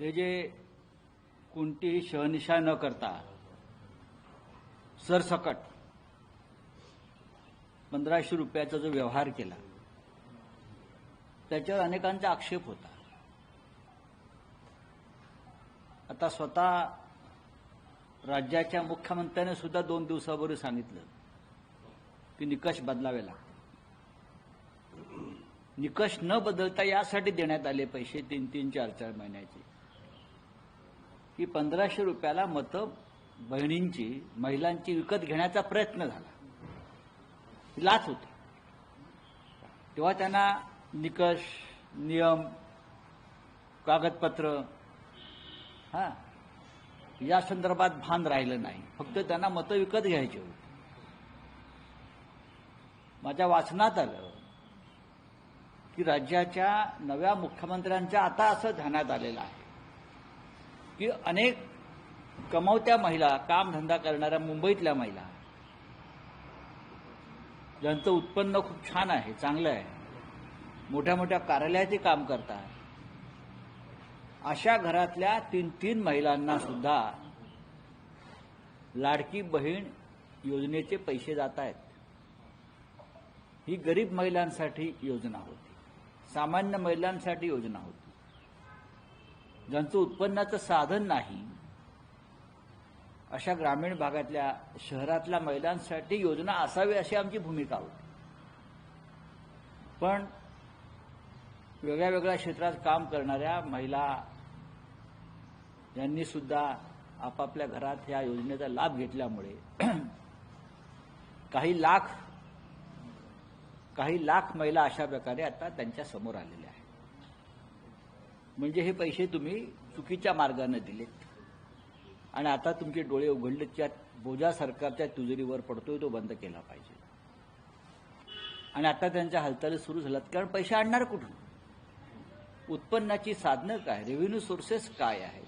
हे जे कोणतीही शहनिशा न करता सरसकट पंधराशे रुपयाचा जो व्यवहार केला त्याच्यावर अनेकांचा आक्षेप होता. आता स्वतः राज्याच्या मुख्यमंत्र्याने सुद्धा दोन दिवसापूर्वी सांगितलं की निकष बदलावे लागतात निकष न बदलता यासाठी देण्यात आले पैसे तीन तीन चार चार महिन्याचे. की पंधराशे रुपयाला मतं बहिणींची महिलांची विकत घेण्याचा प्रयत्न झाला. लाच होती. तेव्हा त्यांना निकष नियम कागदपत्र हा या संदर्भात भान राहिलं नाही. फक्त त्यांना मतं विकत घ्यायची होती. माझ्या वाचनात आलं की राज्याच्या नव्या मुख्यमंत्र्यांच्या आता असं ध्यानात आलेलं आहे. की अनेक कमावत्या महिला कामधंदा करणाऱ्या मुंबईतल्या महिला ज्यांचं उत्पन्न खूप छान आहे चांगलं आहे मोठ्या मोठ्या कार्यालयाचे काम करतात. अशा घरातल्या तीन तीन महिलांना सुद्धा लाडकी बहीण योजनेचे पैसे जात आहेत ही गरीब महिलांसाठी योजना होती. सामान्य महिलांसाठी योजना होती. ज्यांचं उत्पन्नाचं साधन नाही अशा ग्रामीण भागातल्या शहरातल्या महिलांसाठी योजना असावी अशी आमची भूमिका होती. पण वेगळ्या वेगळ्या क्षेत्रात काम करणाऱ्या महिला यांनी सुद्धा आपापल्या घरात या योजनेचा लाभ घेतल्यामुळे काही लाख काही लाख महिला अशा प्रकारे आता त्यांच्यासमोर आलेल्या आहेत. म्हणजे हे पैसे तुम्ही चुकीच्या मार्गाने दिलेत. आणि आता तुमचे डोळे उघडले त्या बोजा सरकारच्या तुजरीवर पडतोय तो बंद केला पाहिजे. आणि आता त्यांच्या हालचाली सुरू झाल्यात कारण पैसे आणणार कुठून? उत्पन्नाची साधनं काय? रेव्हेन्यू सोर्सेस काय आहेत?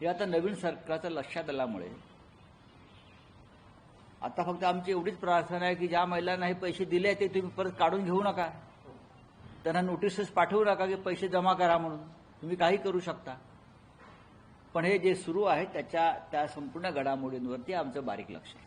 हे आता नवीन सरकारचं लक्षात आल्यामुळे आता फक्त आमची एवढीच प्रार्थना आहे की ज्या महिलांना हे पैसे दिले ते तुम्ही परत काढून घेऊ नका. त्यांना नोटिसेस पाठवू नका की पैसे जमा करा म्हणून. तुम्ही काही करू शकता. पण हे जे सुरू आहे त्याच्या त्या संपूर्ण घडामोडींवरती आमचं बारीक लक्ष आहे.